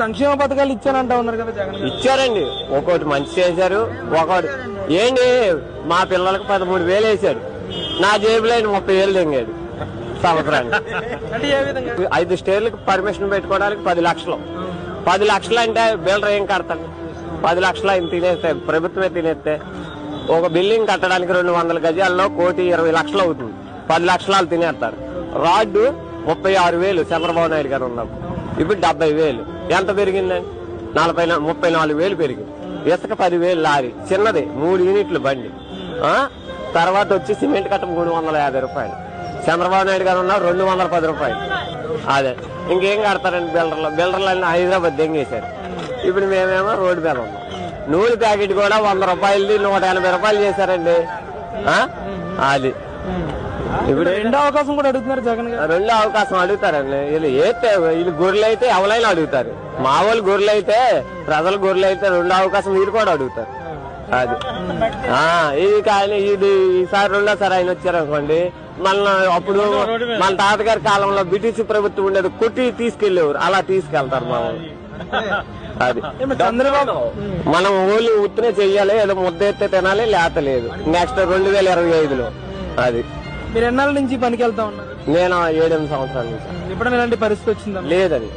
సంక్షేమ పథకాలు ఇచ్చానంటా ఉన్నారు కదా జగన్ ఇచ్చారండి. ఒక్కోటి మంచి చేశారు ఒకటి ఏంటి మా పిల్లలకు పదమూడు వేలు వేశారు. నా జేబులో ఆయన ముప్పై వేలు తెంగాడు సంవత్సరానికి. ఐదు స్టేర్లకు పర్మిషన్ పెట్టుకోవడానికి పది లక్షలు. పది లక్షలు అంటే బిల్డర్ ఏం కడతాడు? పది లక్షలు ఆయన తినేస్తే ప్రభుత్వమే తినేస్తే ఒక బిల్డింగ్ కట్టడానికి రెండు వందల గజాల్లో కోటి ఇరవై లక్షలు అవుతుంది. పది లక్షలు తినేస్తారు. రాడ్డు ముప్పై ఆరు వేలు చంద్రబాబు నాయుడు గారు ఉన్నప్పుడు. ఇప్పుడు డెబ్బై వేలు. ఎంత పెరిగిందండి నలభై ముప్పై నాలుగు వేలు పెరిగింది. ఇసుక పదివేలు లారీ. చిన్నది. మూడు యూనిట్లు బండి. తర్వాత వచ్చి సిమెంట్ కట్ట మూడు వందల యాభై రూపాయలు. చంద్రబాబు నాయుడు గారు ఉన్నారు రెండు వందల పది రూపాయలు. అదే. ఇంకేం కడతారండి బిల్డర్లు? బిల్డర్లు అన్ని హైదరాబాద్ దెంగేశారు. ఇప్పుడు మేమేమో రోడ్డు మీద ఉన్నాం. నూనె ప్యాకెట్ కూడా వంద రూపాయలది నూట ఎనభై రూపాయలు చేశారండి. అది. ఇప్పుడు రెండో అవకాశం కూడా అడుగుతున్నారు జగన్ గారు. రెండో అవకాశం అడుగుతారండి. వీళ్ళు ఏతే వీళ్ళు గొర్రెలు అయితే ఎవరైనా అడుగుతారు మా వాళ్ళు గొర్రెలు అయితే ప్రజలు గొర్రెలు అయితే రెండో అవకాశం వీరు కూడా అడుగుతారు. అది. ఆ ఇది కానీ ఇది ఈసారి రెండోసారి ఆయన వచ్చారనుకోండి మళ్ళీ అప్పుడు మన తాతగారి కాలంలో బ్రిటిష్ ప్రభుత్వం ఉండేది కొట్టి తీసుకెళ్ళేవారు అలా తీసుకెళ్తారు మా అది. చంద్రబాబు? మనం ఓన్లీ ఉత్తునే చెయ్యాలి ఏదో ముద్ద ఎత్తే తినాలి లేత లేదు. నెక్స్ట్ రెండు వేల ఇరవై ఐదులో. అది. మీరు ఎన్నాళ్ళ నుంచి పనికి వెళ్తా ఉన్నారు? నేను ఏడెనిమిది సంవత్సరాల నుంచి. ఎప్పుడైనా ఇలాంటి పరిస్థితి వచ్చిందా? లేదని